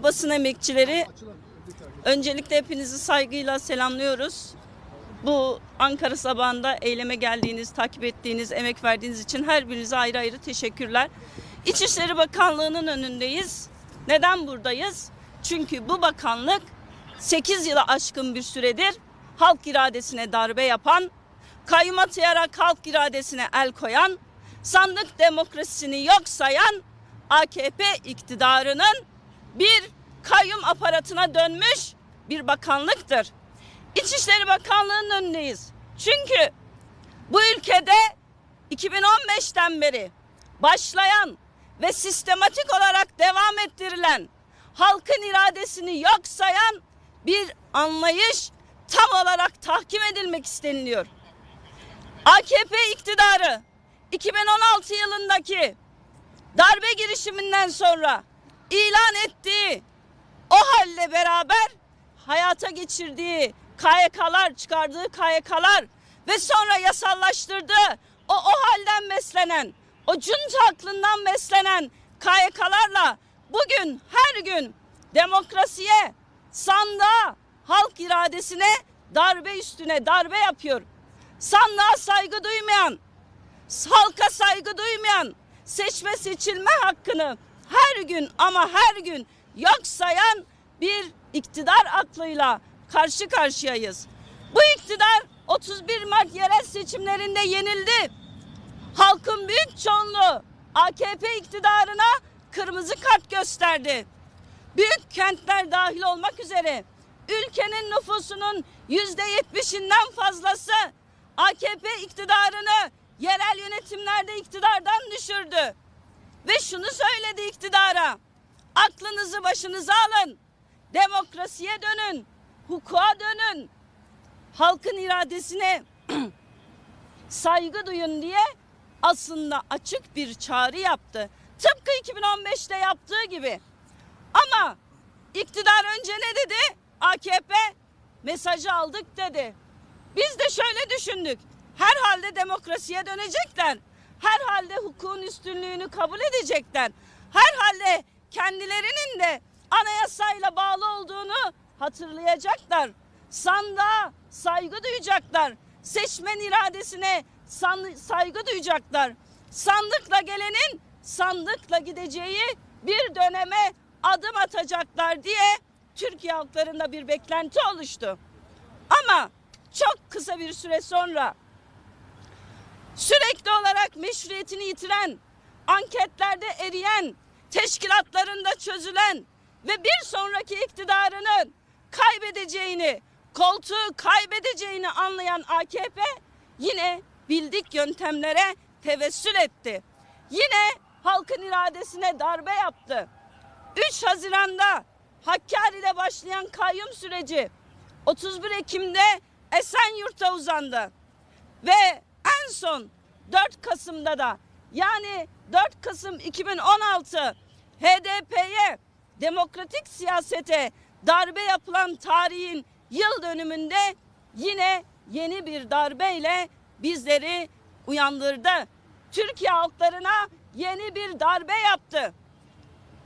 Değerli basın emekçileri, öncelikle hepinizi saygıyla selamlıyoruz. Bu Ankara sabahında eyleme geldiğiniz, takip ettiğiniz, emek verdiğiniz için her birinize ayrı ayrı teşekkürler. İçişleri Bakanlığı'nın önündeyiz. Neden buradayız? Çünkü bu bakanlık 8 yıla aşkın bir süredir halk iradesine darbe yapan, kayyum atayarak halk iradesine el koyan, sandık demokrasisini yok sayan AKP iktidarının bir kayyum aparatına dönmüş bir bakanlıktır. İçişleri Bakanlığı'nın önündeyiz. Çünkü bu ülkede 2015'ten beri başlayan ve sistematik olarak devam ettirilen halkın iradesini yok sayan bir anlayış tam olarak tahkim edilmek isteniliyor. AKP iktidarı 2016 yılındaki darbe girişiminden sonra ilan ettiği o halle beraber hayata geçirdiği KYK'lar, çıkardığı KYK'lar ve sonra yasallaştırdığı o o halden beslenen, o cunta aklından beslenen KYK'larla bugün her gün demokrasiye, sandığa, halk iradesine darbe üstüne darbe yapıyor. Sandığa saygı duymayan, halka saygı duymayan, seçme seçilme hakkını her gün ama her gün yok sayan bir iktidar aklıyla karşı karşıyayız. Bu iktidar 31 Mart yerel seçimlerinde yenildi. Halkın büyük çoğunluğu AKP iktidarına kırmızı kart gösterdi. Büyük kentler dahil olmak üzere ülkenin nüfusunun yüzde yetmişinden fazlası AKP iktidarını yerel yönetimlerde iktidardan düşürdü. Ve şunu söyledi iktidara. Aklınızı başınıza alın. Demokrasiye dönün. Hukuka dönün. Halkın iradesine saygı duyun diye aslında açık bir çağrı yaptı. Tıpkı 2015'te yaptığı gibi. Ama iktidar önce ne dedi? AKP mesajı aldık dedi. Biz de şöyle düşündük. Herhalde demokrasiye dönecekler. Herhalde hukukun üstünlüğünü kabul edecekler. Herhalde kendilerinin de anayasayla bağlı olduğunu hatırlayacaklar. Sandığa saygı duyacaklar. Seçmen iradesine saygı duyacaklar. Sandıkla gelenin sandıkla gideceği bir döneme adım atacaklar diye Türkiye halklarında bir beklenti oluştu. Ama çok kısa bir süre sonra sürekli olarak meşruiyetini yitiren, anketlerde eriyen, teşkilatlarında çözülen ve bir sonraki iktidarının kaybedeceğini, koltuğu kaybedeceğini anlayan AKP yine bildik yöntemlere tevessül etti. Yine halkın iradesine darbe yaptı. 3 Haziran'da Hakkari'de başlayan kayyum süreci 31 Ekim'de Esenyurt'a uzandı. Ve en son 4 Kasım'da da yani 4 Kasım 2016 HDP'ye demokratik siyasete darbe yapılan tarihin yıl dönümünde yine yeni bir darbeyle bizleri uyandırdı. Türkiye halklarına yeni bir darbe yaptı.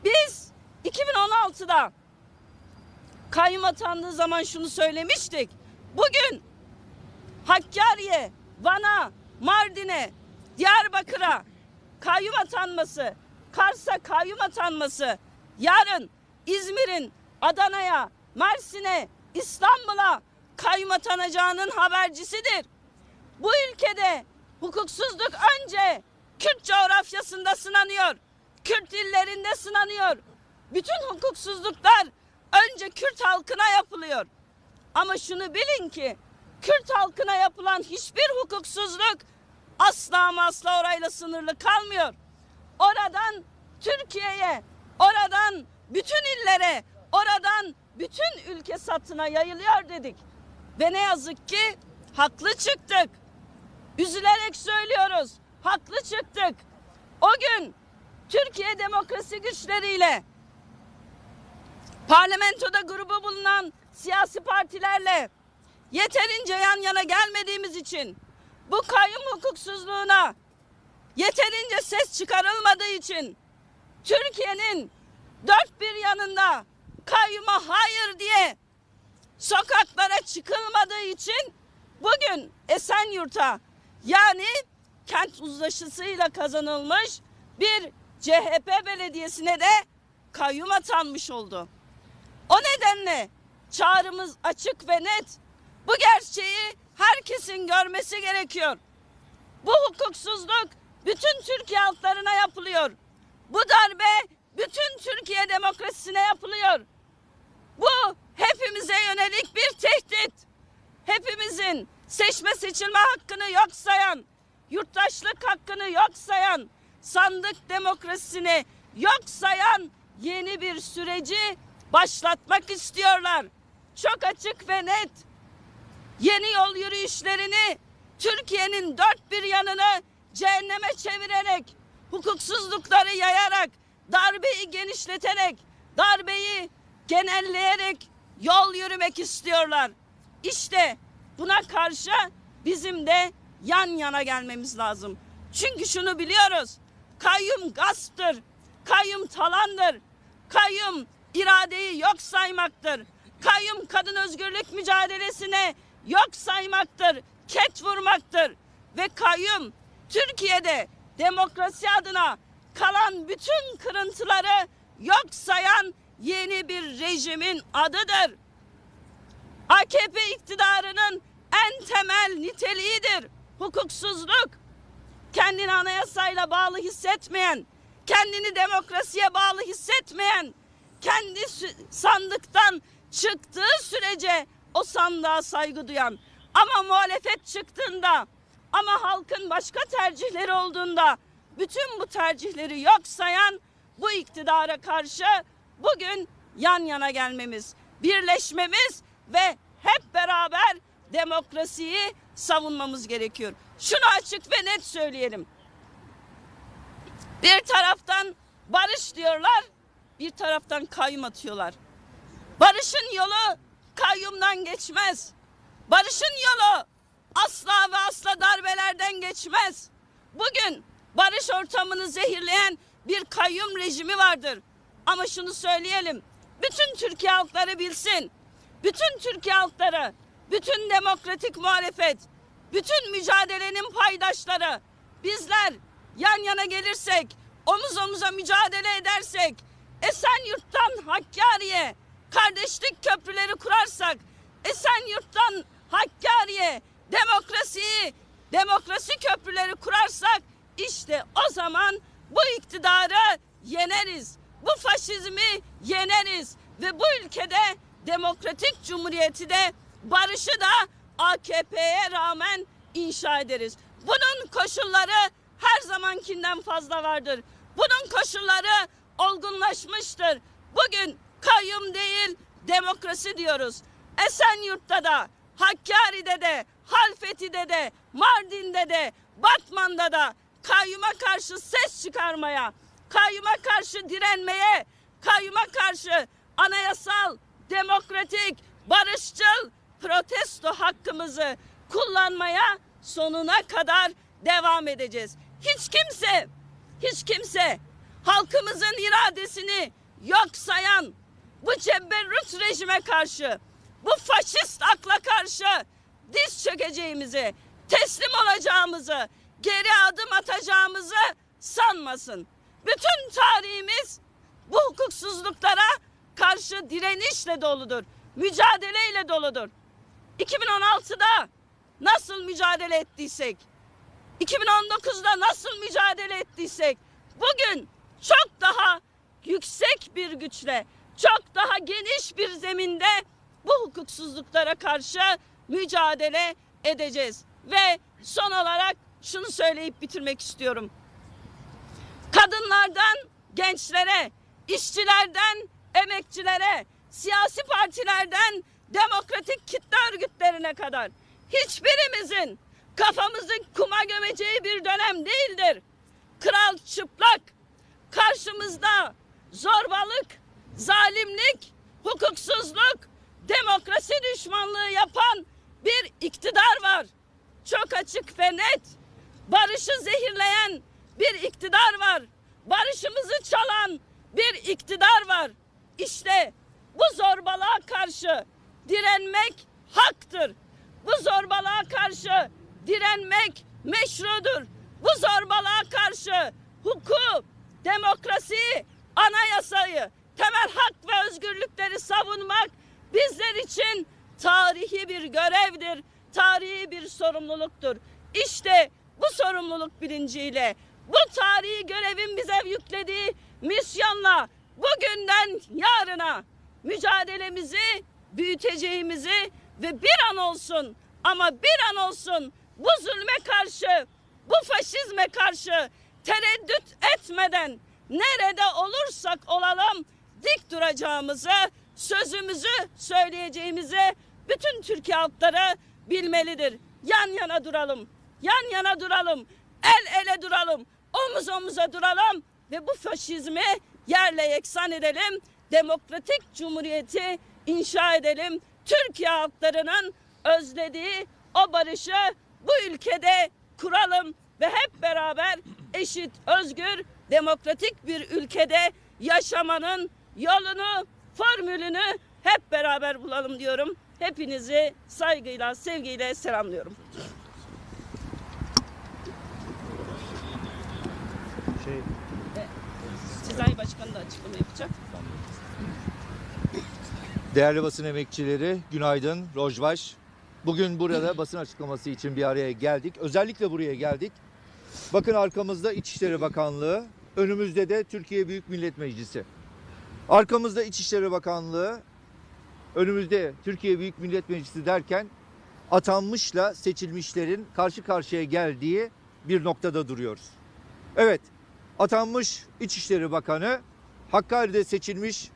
Biz 2016'da kayyum atandığı zaman şunu söylemiştik. Bugün Hakkari'ye, Van'a, Mardin'e, Diyarbakır'a kayyum atanması, Kars'a kayyum atanması, yarın İzmir'in Adana'ya, Mersin'e, İstanbul'a kayyum atanacağının habercisidir. Bu ülkede hukuksuzluk önce Kürt coğrafyasında sınanıyor. Kürt dillerinde sınanıyor. Bütün hukuksuzluklar önce Kürt halkına yapılıyor. Ama şunu bilin ki Kürt halkına yapılan hiçbir hukuksuzluk asla ama asla orayla sınırlı kalmıyor. Oradan Türkiye'ye, oradan bütün illere, oradan bütün ülke satına yayılıyor dedik. Ve ne yazık ki haklı çıktık. Üzülerek söylüyoruz. Haklı çıktık. O gün Türkiye demokrasi güçleriyle parlamentoda grubu bulunan siyasi partilerle yeterince yan yana gelmediğimiz için bu kayyum hukuksuzluğuna yeterince ses çıkarılmadığı için Türkiye'nin dört bir yanında kayyuma hayır diye sokaklara çıkılmadığı için bugün Esenyurt'a yani kent uzlaşısıyla kazanılmış bir CHP belediyesine de kayyum atanmış oldu. O nedenle çağrımız açık ve net. Bu gerçeği herkesin görmesi gerekiyor. Bu hukuksuzluk bütün Türkiye halklarına yapılıyor. Bu darbe bütün Türkiye demokrasisine yapılıyor. Bu hepimize yönelik bir tehdit. Hepimizin seçme seçilme hakkını yok sayan, yurttaşlık hakkını yok sayan, sandık demokrasisini yok sayan yeni bir süreci başlatmak istiyorlar. Çok açık ve net. Yeni yol yürüyüşlerini Türkiye'nin dört bir yanını cehenneme çevirerek, hukuksuzlukları yayarak, darbeyi genişleterek, darbeyi genelleyerek yol yürümek istiyorlar. İşte buna karşı bizim de yan yana gelmemiz lazım. Çünkü şunu biliyoruz. Kayyum gasptır. Kayyum talandır. Kayyum iradeyi yok saymaktır. Kayyum kadın özgürlük mücadelesine yok saymaktır. Ket vurmaktır. Ve kayyum Türkiye'de demokrasi adına kalan bütün kırıntıları yok sayan yeni bir rejimin adıdır. AKP iktidarının en temel niteliğidir. Hukuksuzluk. Kendini anayasayla bağlı hissetmeyen, kendini demokrasiye bağlı hissetmeyen, kendi sandıktan çıktığı sürece o sandığa saygı duyan ama muhalefet çıktığında ama halkın başka tercihleri olduğunda bütün bu tercihleri yok sayan bu iktidara karşı bugün yan yana gelmemiz, birleşmemiz ve hep beraber demokrasiyi savunmamız gerekiyor. Şunu açık ve net söyleyelim. Bir taraftan barış diyorlar, bir taraftan kayyum atıyorlar. Barışın yolu kayyumdan geçmez. Barışın yolu asla ve asla darbelerden geçmez. Bugün barış ortamını zehirleyen bir kayyum rejimi vardır. Ama şunu söyleyelim. Bütün Türkiye halkları bilsin. Bütün Türkiye halkları, bütün demokratik muhalefet, bütün mücadelenin paydaşları bizler yan yana gelirsek, omuz omuza mücadele edersek, Esenyurt'tan Hakkari'ye kardeşlik köprüleri kurarsak, Esenyurt'tan Hakkari'ye demokrasiyi, demokrasi köprüleri kurarsak işte o zaman bu iktidarı yeneriz. Bu faşizmi yeneriz ve bu ülkede demokratik cumhuriyeti de barışı da AKP'ye rağmen inşa ederiz. Bunun koşulları her zamankinden fazla vardır. Bunun koşulları olgunlaşmıştır. Bugün kayyum değil demokrasi diyoruz. Esenyurt'ta da, Hakkari'de de, Halfeti'de de, Mardin'de de, Batman'da da kayyuma karşı ses çıkarmaya, kayyuma karşı direnmeye, kayyuma karşı anayasal, demokratik, barışçıl protesto hakkımızı kullanmaya sonuna kadar devam edeceğiz. Hiç kimse, hiç kimse halkımızın iradesini yok sayan bu cebberrut rejime karşı, bu faşist akla karşı diz çökeceğimizi, teslim olacağımızı, geri adım atacağımızı sanmasın. Bütün tarihimiz bu hukuksuzluklara karşı direnişle doludur. Mücadeleyle doludur. 2016'da nasıl mücadele ettiysek, 2019'da nasıl mücadele ettiysek, bugün çok daha yüksek bir güçle, çok daha geniş bir zeminde bu hukuksuzluklara karşı mücadele edeceğiz. Ve son olarak şunu söyleyip bitirmek istiyorum. Kadınlardan gençlere, işçilerden emekçilere, siyasi partilerden demokratik kitle örgütlerine kadar hiçbirimizin kafamızın kuma gömeceği bir dönem değildir. Kral çıplak, karşımızda zorbalık, zalimlik, hukuksuzluk, demokrasi düşmanlığı yapan bir iktidar var. Çok açık ve net. Barışı zehirleyen bir iktidar var. Barışımızı çalan bir iktidar var. İşte bu zorbalığa karşı direnmek haktır. Bu zorbalığa karşı direnmek meşrudur. Bu zorbalığa karşı hukuku, demokrasiyi, anayasayı, temel hak ve özgürlükleri savunmak bizler için tarihi bir görevdir, tarihi bir sorumluluktur. İşte bu sorumluluk bilinciyle, bu tarihi görevin bize yüklediği misyonla bugünden yarına mücadelemizi büyüteceğimizi ve bir an olsun ama bir an olsun bu zulme karşı, bu faşizme karşı tereddüt etmeden nerede olursak olalım dik duracağımızı, sözümüzü söyleyeceğimizi bütün Türkiye halkları bilmelidir. Yan yana duralım, yan yana duralım, el ele duralım, omuz omuza duralım ve bu faşizmi yerle yeksan edelim. Demokratik cumhuriyeti inşa edelim. Türkiye halklarının özlediği o barışı bu ülkede kuralım ve hep beraber eşit, özgür, demokratik bir ülkede yaşamanın yolunu, formülünü hep beraber bulalım diyorum. Hepinizi saygıyla, sevgiyle selamlıyorum. Şey, Sezai Başkan da açıklama yapacak. değerli basın emekçileri, günaydın, Rojbaş. Bugün burada basın açıklaması için bir araya geldik. Özellikle buraya geldik. Bakın arkamızda İçişleri Bakanlığı, önümüzde de Türkiye Büyük Millet Meclisi. Arkamızda İçişleri Bakanlığı, önümüzde Türkiye Büyük Millet Meclisi derken atanmışla seçilmişlerin karşı karşıya geldiği bir noktada duruyoruz. Evet, atanmış İçişleri Bakanı Hakkari'de seçilmiş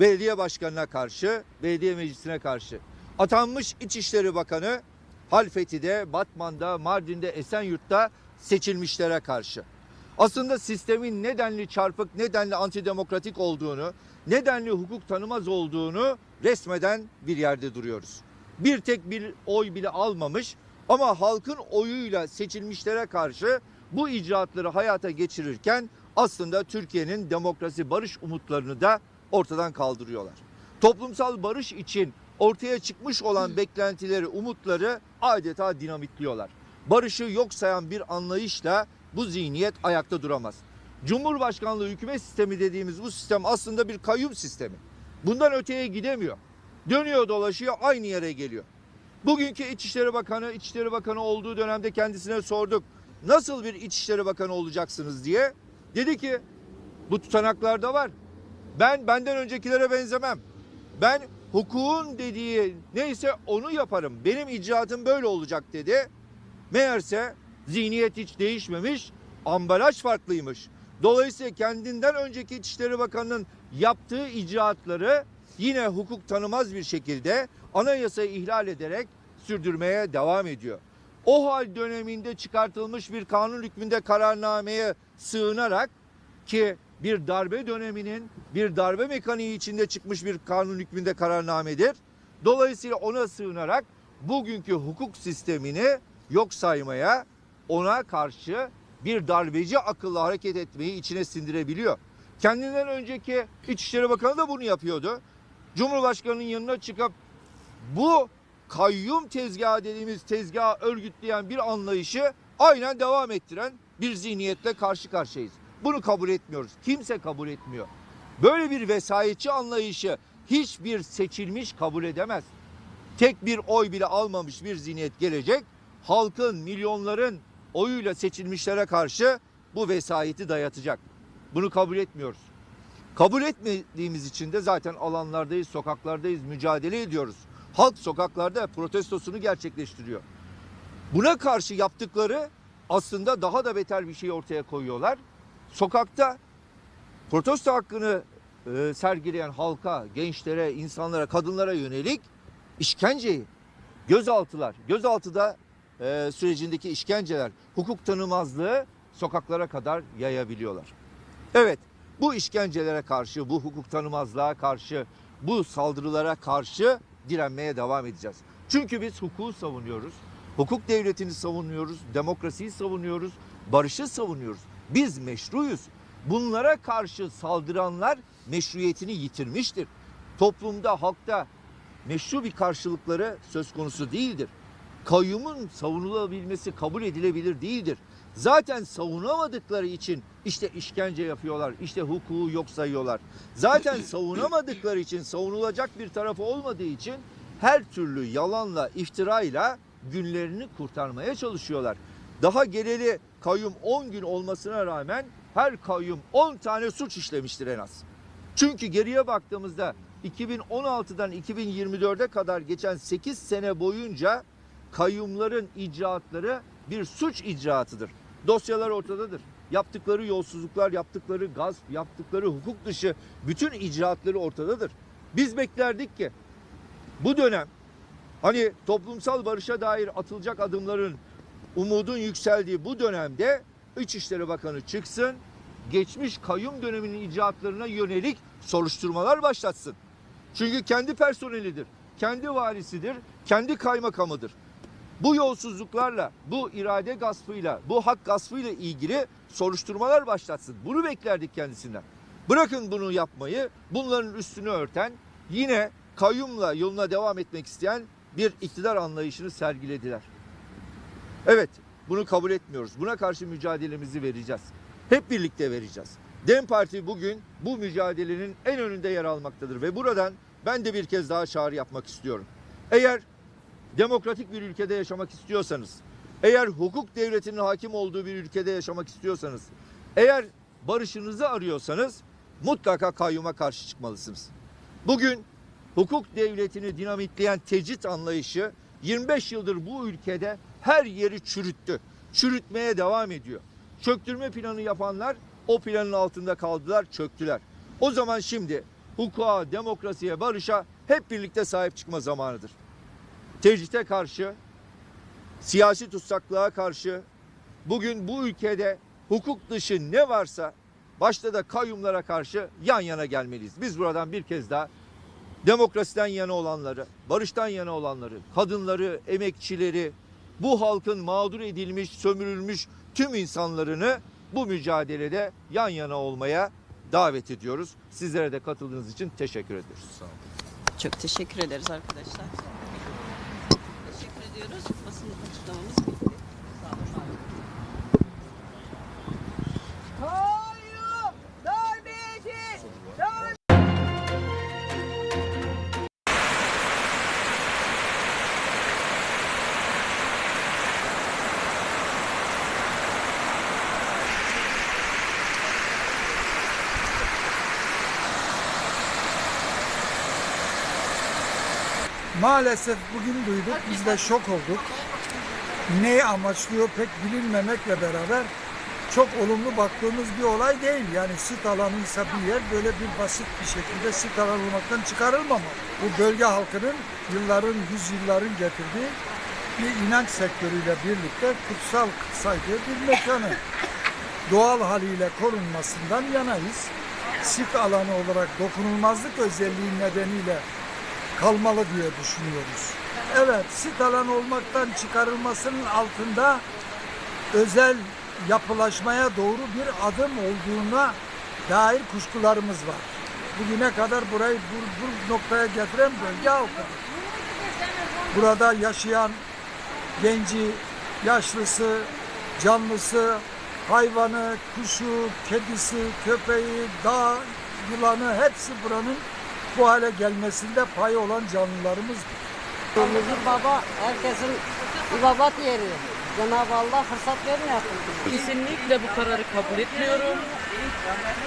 belediye başkanına karşı, belediye meclisine karşı. Atanmış İçişleri Bakanı Halfeti'de, Batman'da, Mardin'de, Esenyurt'ta seçilmişlere karşı. Aslında sistemin nedenli çarpık, nedenli antidemokratik olduğunu, nedenli hukuk tanımaz olduğunu resmeden bir yerde duruyoruz. Bir tek bir oy bile almamış ama halkın oyuyla seçilmişlere karşı bu icraatları hayata geçirirken aslında Türkiye'nin demokrasi barış umutlarını da ortadan kaldırıyorlar. Toplumsal barış için ortaya çıkmış olan beklentileri, umutları adeta dinamitliyorlar. Barışı yok sayan bir anlayışla bu zihniyet ayakta duramaz. Cumhurbaşkanlığı hükümet sistemi dediğimiz bu sistem aslında bir kayyum sistemi. Bundan öteye gidemiyor. Dönüyor dolaşıyor aynı yere geliyor. Bugünkü İçişleri Bakanı, İçişleri Bakanı olduğu dönemde kendisine sorduk. Nasıl bir İçişleri Bakanı olacaksınız diye. Dedi ki bu tutanaklarda var. Ben benden öncekilere benzemem. Ben hukukun dediği neyse onu yaparım. Benim icraatım böyle olacak dedi. Meğerse zihniyet hiç değişmemiş, ambalaj farklıymış. Dolayısıyla kendinden önceki İçişleri Bakanı'nın yaptığı icraatları yine hukuk tanımaz bir şekilde anayasayı ihlal ederek sürdürmeye devam ediyor. O hal döneminde çıkartılmış bir kanun hükmünde kararnameye sığınarak ki bir darbe döneminin bir darbe mekaniği içinde çıkmış bir kanun hükmünde kararnamedir. Dolayısıyla ona sığınarak bugünkü hukuk sistemini yok saymaya, ona karşı bir darbeci akılla hareket etmeyi içine sindirebiliyor. Kendinden önceki İçişleri Bakanı da bunu yapıyordu. Cumhurbaşkanının yanına çıkıp bu kayyum tezgahı dediğimiz tezgahı örgütleyen bir anlayışı aynen devam ettiren bir zihniyetle karşı karşıyayız. Bunu kabul etmiyoruz. Kimse kabul etmiyor. Böyle bir vesayetçi anlayışı hiçbir seçilmiş kabul edemez. Tek bir oy bile almamış bir zihniyet gelecek. Halkın, milyonların oyuyla seçilmişlere karşı bu vesayeti dayatacak. Bunu kabul etmiyoruz. Kabul etmediğimiz için de zaten alanlardayız, sokaklardayız, mücadele ediyoruz. Halk sokaklarda protestosunu gerçekleştiriyor. Buna karşı yaptıkları aslında daha da beter bir şey ortaya koyuyorlar. Sokakta protesto hakkını e, sergileyen halka, gençlere, insanlara, kadınlara yönelik işkenceyi, gözaltılar, gözaltıda e, sürecindeki işkenceler, hukuk tanımazlığı sokaklara kadar yayabiliyorlar. Evet, bu işkencelere karşı, bu hukuk tanımazlığa karşı, bu saldırılara karşı direnmeye devam edeceğiz. Çünkü biz hukuku savunuyoruz. Hukuk devletini savunuyoruz, demokrasiyi savunuyoruz, barışı savunuyoruz. Biz meşruyuz. bunlara karşı saldıranlar meşruiyetini yitirmiştir. Toplumda, halkta meşru bir karşılıkları söz konusu değildir. Kayyumun savunulabilmesi kabul edilebilir değildir. Zaten savunamadıkları için işte işkence yapıyorlar, işte hukuku yok sayıyorlar. Zaten savunamadıkları için, savunulacak bir tarafı olmadığı için her türlü yalanla, iftirayla günlerini kurtarmaya çalışıyorlar. Daha geleli kayyum 10 gün olmasına rağmen her kayyum 10 tane suç işlemiştir en az. Çünkü geriye baktığımızda 2016'dan 2024'e kadar geçen 8 sene boyunca kayyumların icraatları bir suç icraatıdır. Dosyalar ortadadır. Yaptıkları yolsuzluklar, yaptıkları gasp, yaptıkları hukuk dışı bütün icraatları ortadadır. Biz beklerdik ki bu dönem hani toplumsal barışa dair atılacak adımların umudun yükseldiği bu dönemde İçişleri Bakanı çıksın, geçmiş kayyum döneminin icraatlarına yönelik soruşturmalar başlatsın. Çünkü kendi personelidir, kendi valisidir, kendi kaymakamıdır. Bu yolsuzluklarla, bu irade gaspıyla, bu hak gaspıyla ilgili soruşturmalar başlatsın. Bunu beklerdik kendisinden. Bırakın bunu yapmayı, bunların üstünü örten, yine kayyumla yoluna devam etmek isteyen bir iktidar anlayışını sergilediler. Evet, bunu kabul etmiyoruz. Buna karşı mücadelemizi vereceğiz. Hep birlikte vereceğiz. DEM Parti bugün bu mücadelenin en önünde yer almaktadır ve buradan ben de bir kez daha çağrı yapmak istiyorum. Eğer demokratik bir ülkede yaşamak istiyorsanız, eğer hukuk devletinin hakim olduğu bir ülkede yaşamak istiyorsanız, eğer barışınızı arıyorsanız mutlaka kayyuma karşı çıkmalısınız. Bugün hukuk devletini dinamitleyen tecrit anlayışı 25 yıldır bu ülkede her yeri çürüttü. Çürütmeye devam ediyor. Çöktürme planı yapanlar o planın altında kaldılar, çöktüler. O zaman şimdi hukuka, demokrasiye, barışa hep birlikte sahip çıkma zamanıdır. Tecrite karşı, siyasi tutsaklığa karşı bugün bu ülkede hukuk dışı ne varsa başta da kayyumlara karşı yan yana gelmeliyiz. Biz buradan bir kez daha demokrasiden yana olanları, barıştan yana olanları, kadınları, emekçileri, bu halkın mağdur edilmiş, sömürülmüş tüm insanlarını bu mücadelede yan yana olmaya davet ediyoruz. Sizlere de katıldığınız için teşekkür ediyoruz. Sağ olun. Çok teşekkür ederiz arkadaşlar. Teşekkür ediyoruz. Basın açıklamamız bitti. Maalesef bugün duyduk, biz de şok olduk. Neyi amaçlıyor pek bilinmemekle beraber çok olumlu baktığımız bir olay değil. Yani sit alanıysa bir yer böyle bir basit bir şekilde sit alanı olmaktan çıkarılmamalı. Bu bölge halkının yılların, yüzyılların getirdiği bir inanç sektörüyle birlikte kutsal saydığı bir mekanı. Doğal haliyle korunmasından yanayız. Sit alanı olarak dokunulmazlık özelliği nedeniyle kalmalı diye düşünüyoruz. Evet, sit alanı olmaktan çıkarılmasının altında özel yapılaşmaya doğru bir adım olduğuna dair kuşkularımız var. Bugüne kadar burayı bu, bu noktaya getiren bölge. Burada yaşayan genci, yaşlısı, canlısı, hayvanı, kuşu, kedisi, köpeği, dağ, yılanı hepsi buranın bu hale gelmesinde payı olan canlılarımızdır. Huzur Baba herkesin ibadet yeri. Cenab-ı Allah fırsat vermiyor. Kesinlikle bu kararı kabul etmiyorum.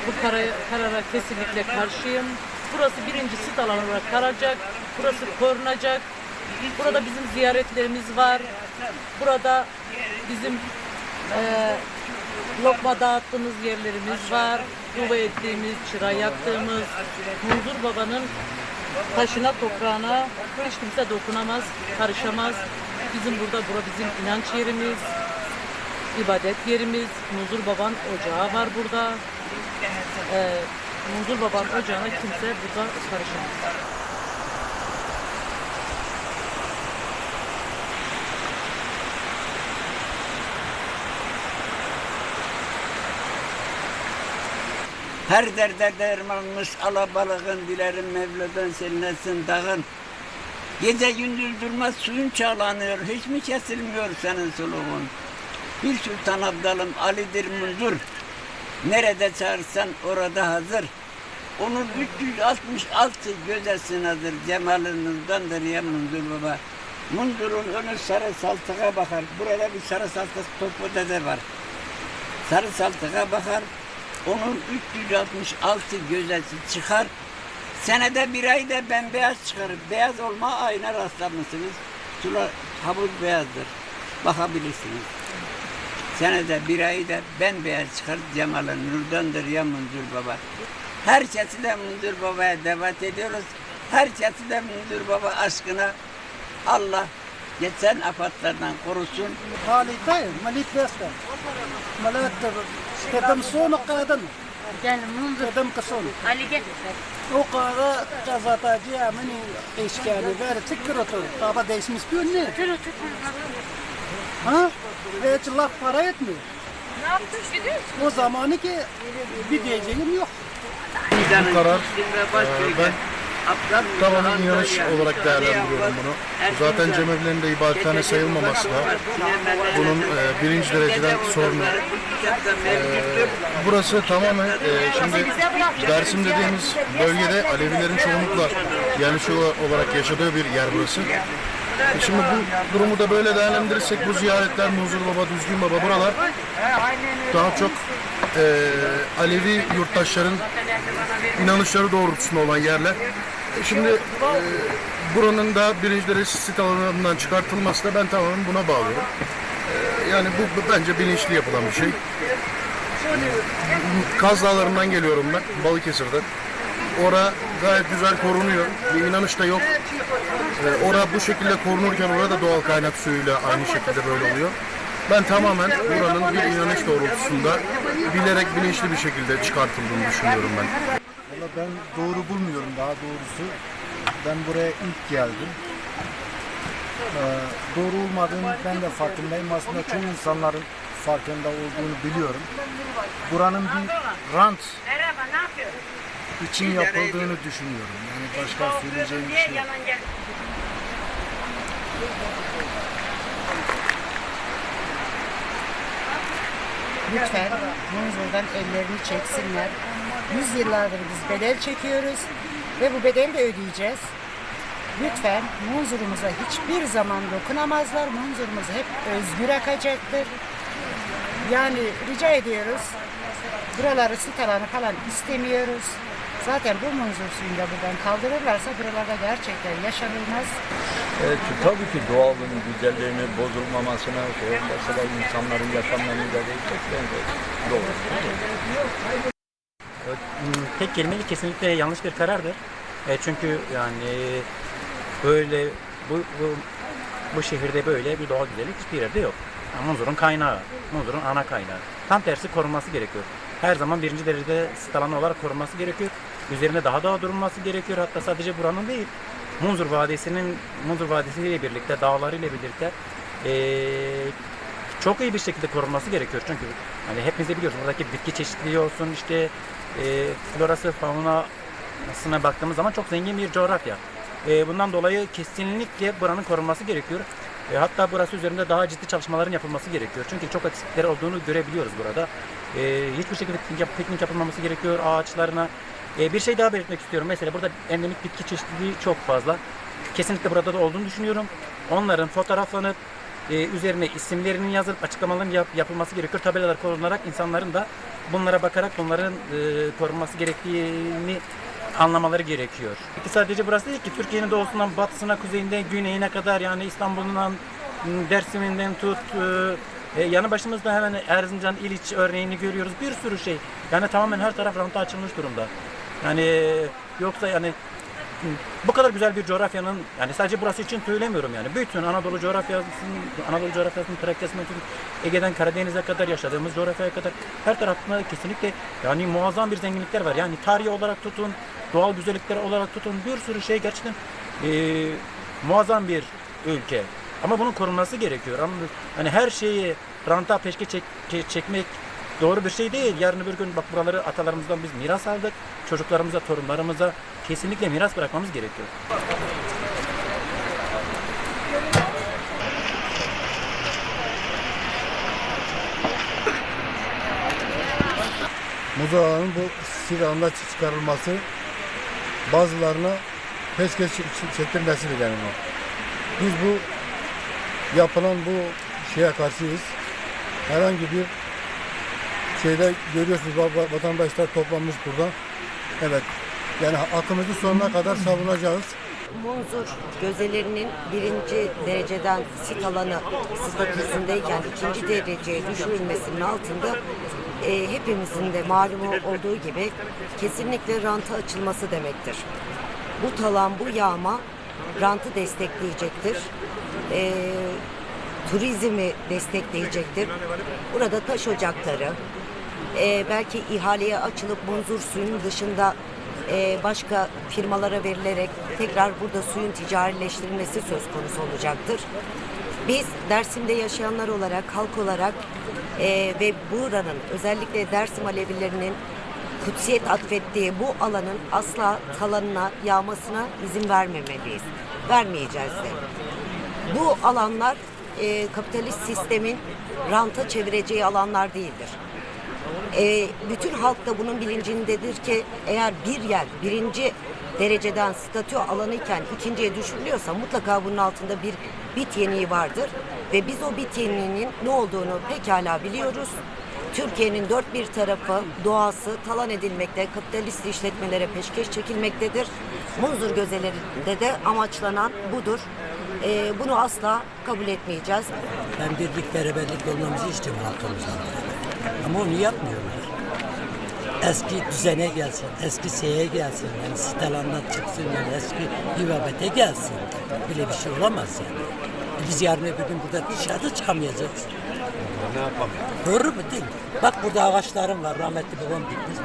Bu karara, karara kesinlikle karşıyım. Burası birinci sit alanı olarak kalacak. Burası korunacak. Burada bizim ziyaretlerimiz var. Burada bizim eee lokma dağıttığımız yerlerimiz var. Yuva ettiğimiz, çıra yaktığımız, Huzur Baba'nın taşına, toprağına hiç kimse dokunamaz, karışamaz. Bizim burada, bura bizim inanç yerimiz, ibadet yerimiz. Muzur Baban ocağı var burada. Ee, Muzur Baban ocağına kimse burada karışamaz. Her derde dermanmış alabalığın dilerim Mevla'dan selinlesin dağın. Gece gündüz durmaz suyun çağlanıyor, hiç mi kesilmiyor senin suluğun? Bir sultan abdalım Ali'dir mundur, nerede çağırsan orada hazır. Onun 366 göze sınavdır, cemalın nurdandır ya mundur baba. Mundurun önü sarı saltığa bakar, burada bir sarı saltık topu dede var. Sarı saltığa bakar, onun 366 gözesi çıkar. Senede bir ayda bembeyaz çıkar. Beyaz olma ayna rastlamışsınız. Sular havuz beyazdır. Bakabilirsiniz. Senede bir ayda bembeyaz çıkar. Cemal'in nurdandır ya Munzur Baba. Herkesi de Munzur Baba'ya davet ediyoruz. Herkesi de Munzur Baba aşkına Allah geçen afatlardan korusun. Halitayım, Malik Vestel. Malat kadın. Gel mundur. Kadam kason. Ali gel. O kadar kazatacı amini eşkali ver tıkırıtı. Taba değişmiş bir ne? Tür tür. Ha? Ve hiç laf para etmiyor. Ne yaptın gidiyorsun? O zamanı ki bir diyeceğim yok. Bu karar, ben tamamen inanış olarak değerlendiriyorum bunu. Zaten cemevlerinin de ibadethane sayılmaması da bunun e, birinci dereceden sorunu. E, burası tamamen e, şimdi Dersim dediğimiz bölgede Alevilerin çoğunlukla yerleşik olarak yaşadığı bir yer burası. E, Şimdi bu durumu da böyle değerlendirirsek bu ziyaretler Muzur Baba, Düzgün Baba buralar daha çok e, Alevi yurttaşların inanışları doğrultusunda olan yerler. Şimdi e, buranın da birinci derece sit alanından çıkartılması da ben tamamen buna bağlıyorum. E, yani bu, bu bence bilinçli yapılan bir şey. Kaz Dağları'ndan geliyorum ben, Balıkesir'den. Ora gayet güzel korunuyor. Bir inanış da yok. E, ora bu şekilde korunurken orada doğal kaynak suyuyla aynı şekilde böyle oluyor. Ben tamamen buranın bir inanış doğrultusunda bilerek bilinçli bir şekilde çıkartıldığını düşünüyorum ben. Valla ben doğru bulmuyorum daha doğrusu. Ben buraya ilk geldim. Ee, doğru olmadığını ben de farkındayım. Aslında çoğu insanların farkında olduğunu biliyorum. Buranın bir rant için yapıldığını düşünüyorum. Yani başka söyleyeceğim bir şey yok. Lütfen Munzur'dan ellerini çeksinler. Yüz yıllardır biz bedel çekiyoruz ve bu bedeli de ödeyeceğiz. Lütfen Munzur'umuza hiçbir zaman dokunamazlar. Munzur'umuz hep özgür akacaktır. Yani rica ediyoruz. Buraları sit alanı falan istemiyoruz. Zaten bu munzur suyunu da buradan kaldırırlarsa buralarda gerçekten yaşanılmaz. Evet, tabii ki doğalın güzelliğini bozulmamasına, şey, mesela insanların yaşamlarını da değişecek doğru. Tek kelimeyle kesinlikle yanlış bir karardır. E, çünkü yani böyle bu, bu bu şehirde böyle bir doğal güzellik hiçbir yerde yok. Yani Munzur'un kaynağı, Munzur'un ana kaynağı. Tam tersi korunması gerekiyor. Her zaman birinci derecede sit olarak korunması gerekiyor. Üzerine daha daha durulması gerekiyor. Hatta sadece buranın değil, Munzur Vadisi'nin Munzur Vadisi ile birlikte, dağları ile birlikte eee, çok iyi bir şekilde korunması gerekiyor. Çünkü hani hepimiz de biliyoruz buradaki bitki çeşitliliği olsun işte e, florası, faunasına baktığımız zaman çok zengin bir coğrafya. E, bundan dolayı kesinlikle buranın korunması gerekiyor. E, hatta burası üzerinde daha ciddi çalışmaların yapılması gerekiyor. Çünkü çok eksikleri olduğunu görebiliyoruz burada. E, hiçbir şekilde piknik, yap- piknik yapılmaması gerekiyor ağaçlarına. E, bir şey daha belirtmek istiyorum. Mesela burada endemik bitki çeşitliliği çok fazla. Kesinlikle burada da olduğunu düşünüyorum. Onların fotoğraflanıp e, üzerine isimlerinin yazılıp açıklamaların yap- yapılması gerekiyor. Tabelalar korunarak insanların da bunlara bakarak bunların e, korunması gerektiğini anlamaları gerekiyor. Peki sadece burası değil ki Türkiye'nin doğusundan batısına, kuzeyinden, güneyine kadar yani İstanbul'dan, m, Dersim'inden tut, e, e, yanı başımızda hemen Erzincan, İliç örneğini görüyoruz. Bir sürü şey. Yani tamamen her taraf ranta açılmış durumda. Yani yoksa yani bu kadar güzel bir coğrafyanın yani sadece burası için söylemiyorum yani bütün Anadolu coğrafyasının Anadolu coğrafyasının Trakya'sından tutun Ege'den Karadeniz'e kadar yaşadığımız coğrafyaya kadar her tarafında kesinlikle yani muazzam bir zenginlikler var. Yani tarihi olarak tutun, doğal güzellikler olarak tutun bir sürü şey gerçekten eee, muazzam bir ülke. Ama bunun korunması gerekiyor. Ama hani her şeyi ranta peşke çek- çekmek doğru bir şey değil. Yarın öbür gün bak buraları atalarımızdan biz miras aldık. Çocuklarımıza, torunlarımıza kesinlikle miras bırakmamız gerekiyor. Muzağının bu sit alanında çıkarılması bazılarına peşkeş çektirmesidir yani bu. Biz bu yapılan bu şeye karşıyız. Herhangi bir şeyde görüyorsunuz va- vatandaşlar toplanmış burada. Evet. Yani hakkımızı sonuna kadar savunacağız. Munzur gözelerinin birinci dereceden sit alanı statüsündeyken ikinci dereceye düşürülmesinin altında e, hepimizin de malumu olduğu gibi kesinlikle ranta açılması demektir. Bu talan, bu yağma rantı destekleyecektir. E, turizmi destekleyecektir. Burada taş ocakları, e, belki ihaleye açılıp Munzur suyun dışında e, başka firmalara verilerek tekrar burada suyun ticarileştirilmesi söz konusu olacaktır. Biz Dersim'de yaşayanlar olarak, halk olarak e, ve buranın özellikle Dersim Alevilerinin kutsiyet atfettiği bu alanın asla talanına, yağmasına izin vermemeliyiz. Vermeyeceğiz de. Bu alanlar e, kapitalist sistemin ranta çevireceği alanlar değildir. E, bütün halk da bunun bilincindedir ki eğer bir yer birinci dereceden statü alanı iken ikinciye düşürülüyorsa mutlaka bunun altında bir bit yeniği vardır. Ve biz o bit yeniğinin ne olduğunu pekala biliyoruz. Türkiye'nin dört bir tarafı doğası talan edilmekte, kapitalist işletmelere peşkeş çekilmektedir. Munzur gözelerinde de amaçlanan budur. E, bunu asla kabul etmeyeceğiz. Ben birlik beraberlik olmamızı istiyorum halkımızdan. Ama onu yapmıyorlar. Eski düzene gelsin, eski şeye gelsin, yani sitelandan çıksın, yani eski hivabete gelsin. Böyle bir şey olamaz yani. E Biz yarın öbür gün burada dışarıda çıkamayacağız. Ne yapalım? Doğru mu değil mi? Bak burada ağaçlarım var, rahmetli babam dikmiş.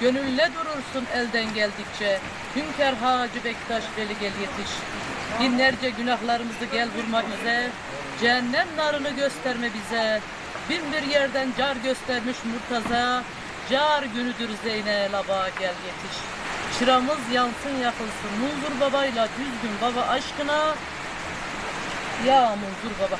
Gönülle durursun elden geldikçe. Hünkar Hacı Bektaş Veli gel yetiş. Binlerce günahlarımızı gel vurma bize. Cehennem narını gösterme bize. Bin bir yerden car göstermiş Murtaza. Car günüdür Zeynel Aba gel yetiş. Çıramız yansın yakılsın Munzur babayla düzgün baba aşkına. Ya Munzur baba.